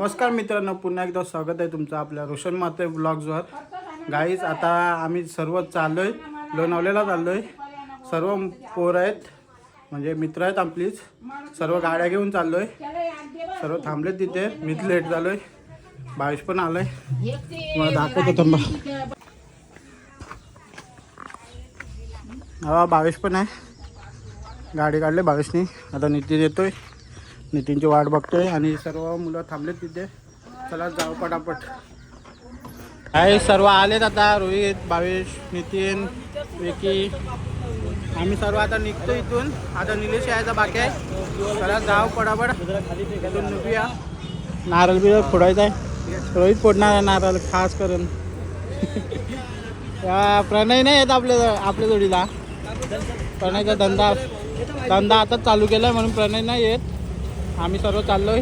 नमस्कार मित्रांनो पुन्हा एकदा स्वागत आहे तुमचं आपल्या रोशन माते ब्लॉग्सवर. गाईज आता आम्ही सर्व चाललो आहे लोणावलेला चाललो आहे सर्व पोरं आहेत म्हणजे मित्र आहेत आपलीच सर्व गाड्या घेऊन चाललो आहे सर्व थांबलेत तिथे मीच लेट झालो आहे बावीस पण आलो आहे मला दाखवतो थांबा. हा बावीस पण आहे. गाडी काढले बावीसनी आता नितीन येतोय. नितीनची वाट बघतोय आणि सर्व मुलं थांबलेत तिथे. चला जाऊ पटापट. आहे सर्व आलेत आता. रोहित भावेश नितीन विकी. आम्ही सर्व आता निघतो इथून. आता निलेश यायचा बाकी आहे. चला जाऊ पटापट. इथून निघूया. नारळ बिरळ फोडायचा आहे. रोहित फोडणार आहे नारळ खास करून. या प्रणय नाही येत आपल्या आपल्या जोडीला. प्रणयचा धंदा धंदा आता चालू केलाय म्हणून प्रणय नाही येत. आम्ही सर्व चाललोय.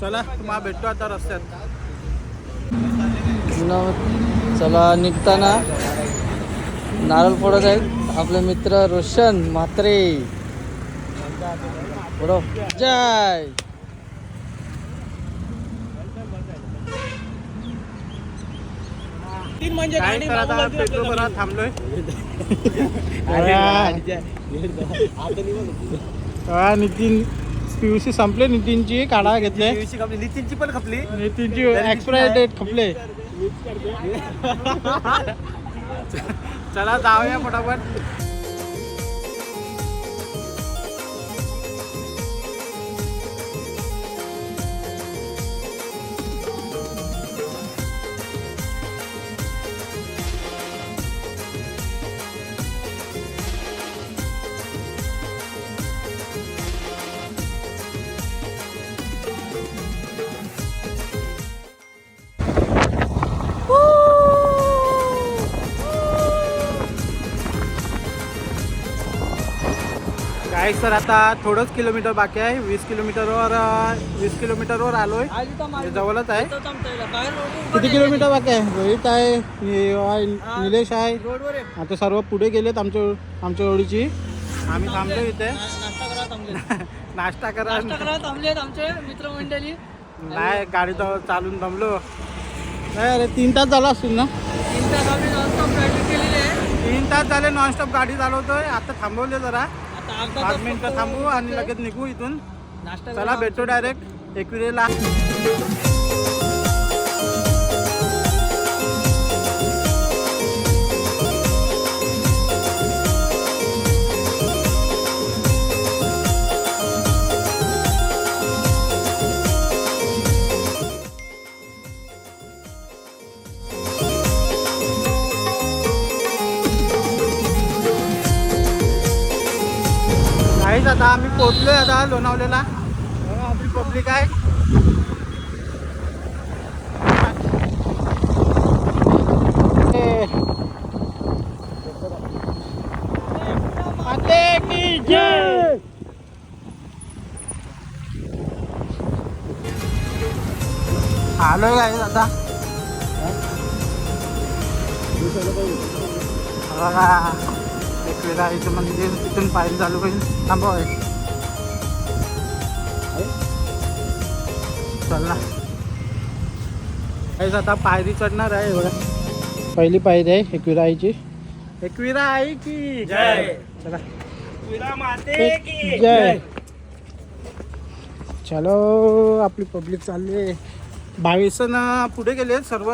चला तुम्हाला भेटतो आता रस्त्यात. चला निघताना नारळ फोडत आहेत आपले मित्र रोशन म्हात्रे. फोडो जय. तर आता? पेट्रोल भरा थांबलोय. हा, नितीन पीयूसी संपले. नितीनची काढा घेतले. नितीनची पण खपली. नितीनची एक्सपायरी डेट खपले. चला जाऊया फटाफट. काय सर आता थोडंच किलोमीटर बाकी आहे. वीस किलोमीटरवर वीस किलोमीटरवर आलोय. म्हणजे जवळच आहे. किती किलोमीटर बाकी आहे? रोहित आहे निलेश आहे आहे. आता सर्व पुढे गेलेत आमच्या आमच्या ओळीची. आम्ही थांबलो इथे. नाश्ता करा. थांबलेत आमचे मित्रमंडळी. नाही गाडी तर चालून थांबलो. नाही अरे तीन तास झाला असतील ना? तीन तास आम्ही नॉनस्टॉप ड्रायव्हिंग केलेली आहे तीन तास झाले नॉनस्टॉप गाडी चालवतोय. आता थांबवले जरा. पाच मिनिटं थांबू आणि लगेच निघू इथून चला करा. भेटू डायरेक्ट एकविरेला काहीच आता आम्ही पोहोचलोय आता लोणावलेला बघा, आपली पब्लिक आहे ए. माते की जय आलोय काय आता बघा एक वेळा इथं म्हणजे तिथून पायरी चालू होईल. थांबव आहे चल ना. काहीच आता पायरी चढणार आहे बघा. पहिली पायरी आहे एकविरा आईची. एकविरा आई की जय. चला. जय. चलो आपली पब्लिक चालली आहे. बावीस ना पुढे गेले सर्व.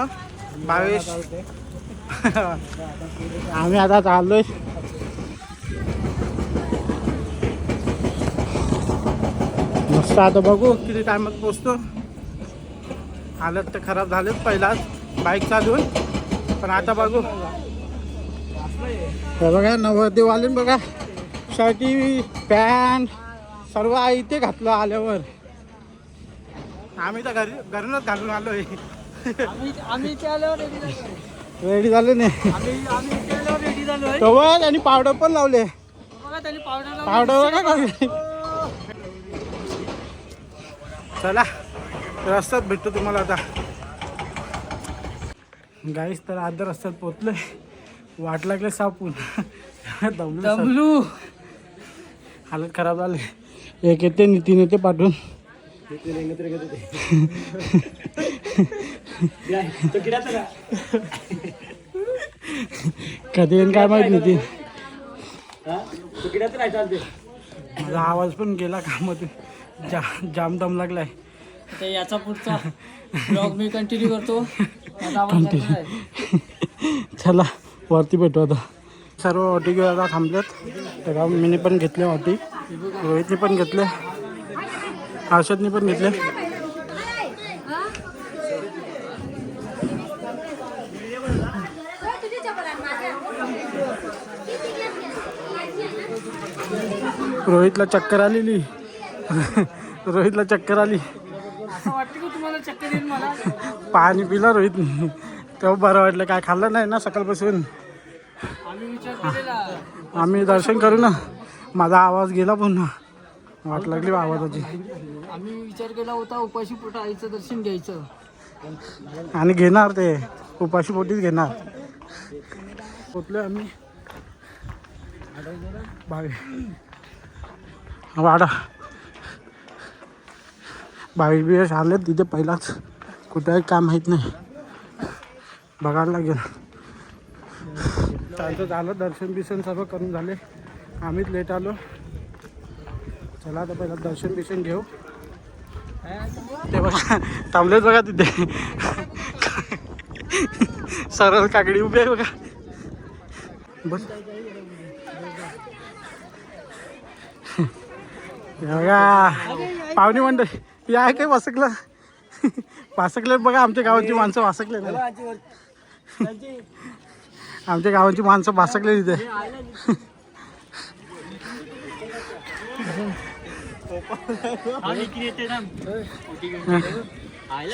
बावीस. आम्ही आता चाललोय. मस्त आता बघू किती टायमात पोचतो. हालत तर खराब झालेच पहिलाच. बाईक चालवून. पण आता बघू. हे बघा नवरदेवाले बघा. शर्टी पॅन्ट सर्व इथे घातलं आल्यावर. आम्ही तर घरी घरूनच घालून आल्यावर रेडी झालो नाही. आणि पावडर पण लावले. पावडर पावडर बघा चला रस्त्यात भेटतो तुम्हाला आता. गाईस तर अर्ध्या रस्त्यात पोचलोय वाट लागले सापून. दमलो हालत खराब झाले. एक येते नितीन येते पाठवून. कधी येईन काय माहीत नाही माझा आवाज पण गेला कामातून. जा जाम दम लागलाय. आता याचा पुढचा ब्लॉग मी कंटिन्यू करतो. माझा आवाज लागला आहे. चला वरती भेटू आता. सर्व वाटी घेऊन आता थांबलेत. तेव्हा मीने पण घेतले वाटी रोहितने पण घेतले. हर्षदने पण घेतले. रोहितला चक्कर आलेली. रोहितला चक्कर आली. असं वाटतं की तुम्हाला चक्कर येईल मला? पाणी पिलं रोहितने तेव्हा बरं वाटलं काय खाल्लं नाही ना सकाळपासून? आम्ही विचार केलेला. आम्ही दर्शन करू ना. माझा आवाज गेला पुन्हा. वाट लागली आवाजाची. आम्ही विचार केला होता उपाशी पोटा आईचं दर्शन घ्यायचं. आणि घेणार ते. उपाशी पोटीच घेणार. पोचलो आम्ही. वाडा. बावीस बिवीस आले तिथे पहिलाच कुठं आहे काय माहीत नाही. बघायला लागेल. त्यांचं झालं दर्शन बिशन सर्व करून झाले. आम्हीच लेट आलो. चला आता पहिला दर्शन बिशन घेऊ. ते बघा थांबलेच बघा तिथे. सरळ काकडी उभी आहे बघा. बस. बघा. पाहुणे मंडळी. या काय वासकलं? वासकले बघा आमच्या गावाची माणसं वासकले ना आमच्या गावाची माणसं वासकले तिथे.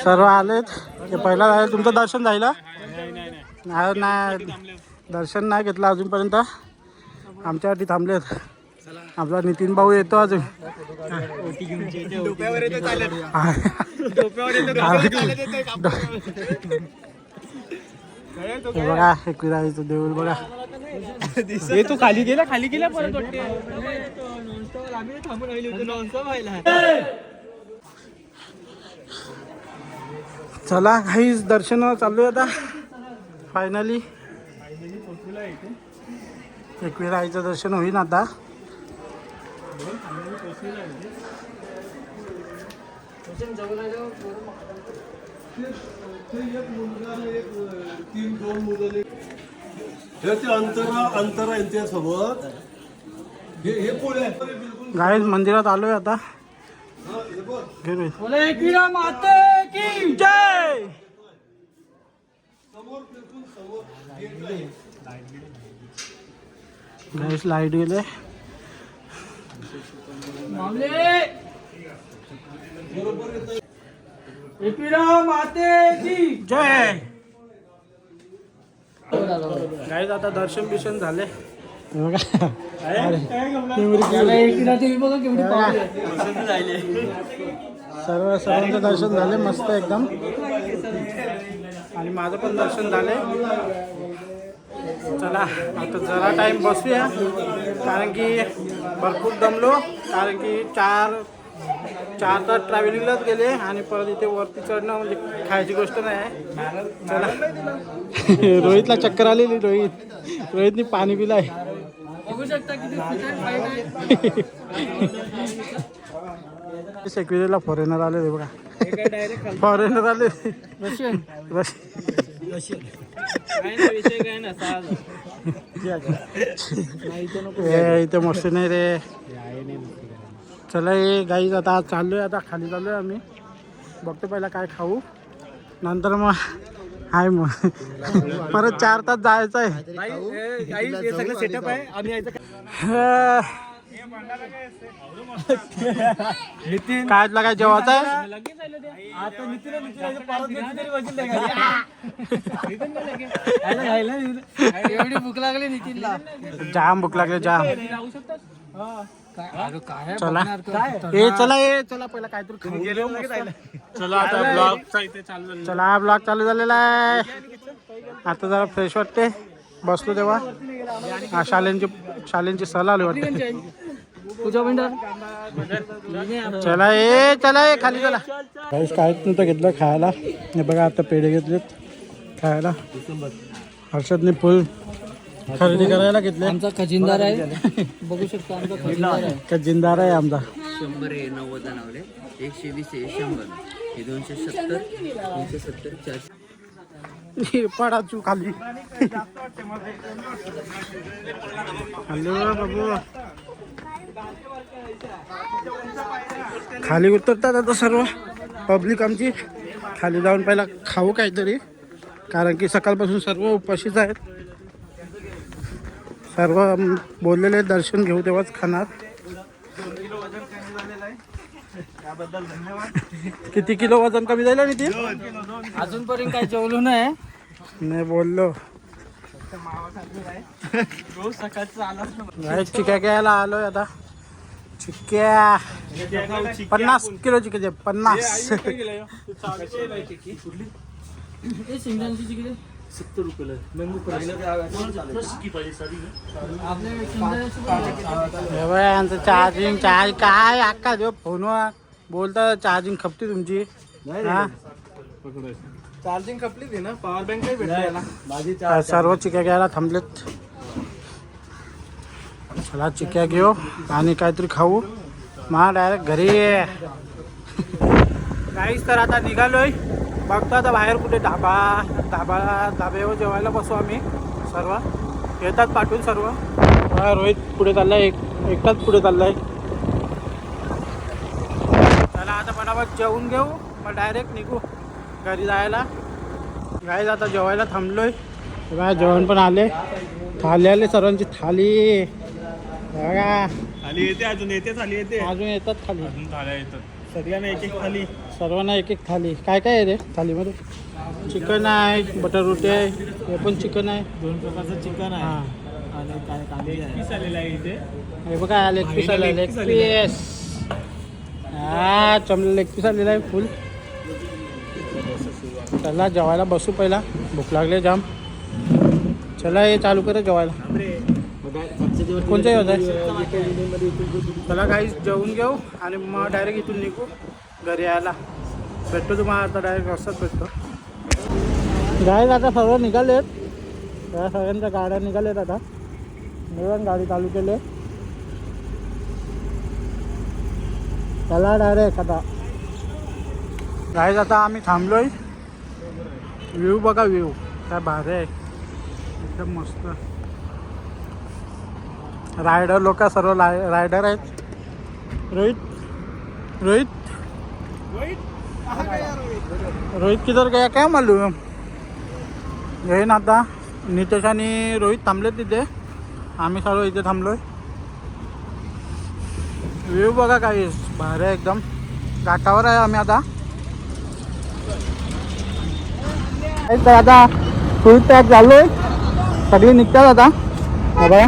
सर्व आलेत. ते पहिला झालं तुमचं दर्शन झालं नाही नाही. दर्शन नाही घेतलं अजूनपर्यंत. आमच्यासाठी थांबलेत. आपला नितीन भाऊ येतो अजून. बघा एकविराईचं देऊळ बघा. तू खाली गेला खाली गेला परत चला काहीच दर्शन चालू आहे आता. फायनली एकविराईचं दर्शन होईन आता. अंतर अंतर हे हे गाईज मंदिरात आलोय आता माते की जय गाईस लाइट गेले मामले एकविरा माते की जय! गाईज आता दर्शन बिर्शन झाले. सर्व सर्वांचं दर्शन झाले मस्त एकदम. आणि माझं पण दर्शन झाले. चला आता जरा टाइम बसूया कारण की भरपूर दमलो. कारण की चार चार तास ट्रॅव्हलिंगलाच गेले आणि परत इथे वरती चढणं म्हणजे खायची गोष्ट नाही आहे. चला. रोहितला चक्कर आलेली रोहित. रोहितनी पाणी बघू शकता किती fine आहे. सेक्युरिटीला फॉरेनर आले रे बघा. फॉरेनर आले. रशियन बस काय ना विषय काय ना सहज ए, इथे मस्त नाही रे. चला ये गाईज आता आज चाललोय आता खाली चाललोय आम्ही. बघतो पहिला काय खाऊ. नंतर मग हाय मग. परत चार तास जायचं आहे. सगळं सेटअप आहे. आम्ही काय काय जेवायचं आहे? आता एवढी भूक लागली नितीनला जाम भूक लागले जाम. चला? ए चला ए चला पहिला काहीतरी खाऊ. घेऊ मस्त. चला आता ब्लॉग इथे चालू चला हा ब्लॉग चालू झालेला आहे. आता जरा फ्रेश वाटते. बसलो तेव्हा. हा शालेंची शालेंची सहल आली वाटते. पूजा भंडार. चला ए चला ए खाली चला. काहीच काहीच नव्हतं घेतलं खायला? हे बघा आता पेढे घेतलेत खायला. हर्षदने फुल खरेदी करायला घेतले. आमचा खजिनदार आहे. बघू शकता आमचा खजिनदार आहे. खजिनदार आहे आमचा. शंभर हे नव्वद नावले एकशे वीस हे शंभर. हे दोनशे सत्तर दोनशे सत्तर चारशे. पडाचू खाली. हॅलो बाबू. खाली उतरतात आता सर्व. पब्लिक आमची. खाली जाऊन पहिला खाऊ काहीतरी. कारण की सकाळपासून सर्व उपाशीच आहेत. सर्व बोललेले दर्शन घेऊ तेव्हाच खाणार. किती किलो वजन कमी झालं नितीन? अजूनपर्यंत काय जेवलो नाही. नाही बोललो. चिक्या घ्यायला आलोय आता. चिक्क्या पन्नास किलो चिक्या पन्नास. हे यांचं चार्जिंग चार्ज काय अक्का देव फोनवर बोलता चार्जिंग खपती तुमची। हा? चार्जिंग कपली ना पॉवर बँक भेटला माझी सर्व चिक्या घ्यायला थांबलेत चला चिक्या घेऊ आणि काहीतरी खाऊ। मा डायरेक्ट घरी काहीच तर आता निघालोय बघतो आता बाहेर कुठे ढाबा ढाबा ढाब्यावर जेवायला बसू आम्ही सर्व. येतात पाठवून सर्व. रोहित पुढे चाललाय. एक एकटाच पुढे चाललाय. चला आता पटापट जेवून घेऊ. मग डायरेक्ट निघू घरी जायला. गाईज आता जेवायला थांबलोय. बघा जेवण पण आले. थाली आले सर्वांची थाली. बघा. खाली येते अजून येते खाली येते. अजून येतात खाली अजून थाल्या येतात. सगळ्यांना एक एक थाली. सर्वांना एक एक थाली. काय काय आहे रे थालीमध्ये? चिकन आहे बटर रोटी आहे. हे पण चिकन आहे? दोन प्रकारचं चिकन हा. आणि काय कांदे पीस आलेला आहे इथे. हे बघा लेग पीस आला लेग पीस हा चमला लेग पीस आलेला आहे फुल. चला जेवायला बसू पहिला. भूक लागले जाम. चला हे चालू करा जेवायला. कोणत्या होत आहे? चला काही जेवून घेऊ आणि मग डायरेक्ट इथून निघू. घरी यायला. भेटतो तुम्हाला आता डायरेक्ट रस्त्यात भेटतो. गाय आता सर्व निघालेत. आहेत सगळ्यांच्या गाड्या निघाल्यात आता. निघून गाडी चालू केली. चला डायरेक्ट आता. गाईज आता आम्ही थांबलोय. व्ह्यू बघा व्ह्यू काय भारी आहे. एकदम मस्त. रायडर लोक सर्व राय रायडर आहेत. रोहित? रोहित? रोहित किधर गया काय मालूम येईन आता नितेश आणि रोहित थांबले तिथे. आम्ही सर्व इथे थांबलोय. व्ह्यू बघा काही भारी आहे एकदम. घाटावर आहे आम्ही आता. तर आता रोहित पॅक झालोय. सगळी निघतात आता. हा बघा.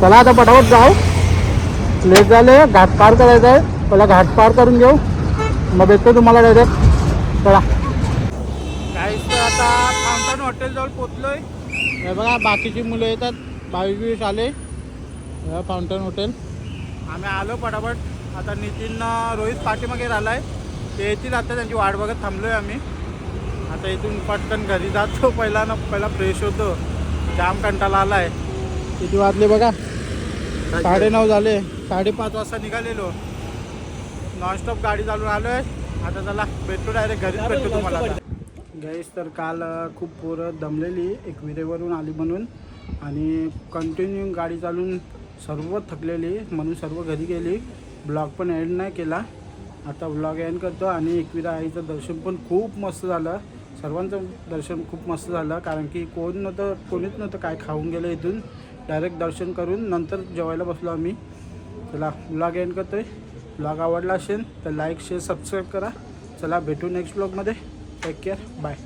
चला आता पटापट जाऊ. लेट झाले घाट पार करायचं आहे. पहिला घाट पार करून घेऊ. मग भेटतो तुम्हाला डायरेक्ट चला. काहीच तर आता फाउंटन हॉटेलजवळ पोचलोय हे बघा बाकीची मुलं येतात. बावीस वीस आले. फाउंटन हॉटेल आम्ही आलो पटापट. आता नितीन रोहित पाठीमागे राहिला आहे ते येतील आता त्यांची वाट बघत थांबलोय आम्ही. आता इथून पटकन घरी जातो. पहिला ना पहिला फ्रेश होतो. जाम कंटाला आला आहे किती वाजले बघा? साडेनऊ झाले. साडेपाच वाजता निघालेलो. नॉनस्टॉप गाडी चालून आलोय. आता चला भेटतो डायरेक्ट घरीच भेटतो तुम्हाला आता. गैस तर काल खूप पोरं दमलेली एक विरेवरून आली म्हणून. आणि कंटिन्यू गाडी चालून सर्व थकलेली म्हणून सर्व घरी गेली. ब्लॉग पण एंड नाही केला. आता ब्लॉग एंड करतो आणि एकविरा आईचं दर्शन पण खूप मस्त झालं. सर्वांचं दर्शन खूप मस्त झालं कारण की कोण नव्हतं कोणीच नव्हतं काय खाऊन गेलं इथून. डायरेक्ट दर्शन करून नंतर जेवायला बसलो आम्ही. चला ब्लॉग एंड करतो आहे ब्लॉग आवडला असेल तर लाईक शेअर सबस्क्राईब करा. चला भेटू नेक्स्ट ब्लॉगमध्ये टेक केअर बाय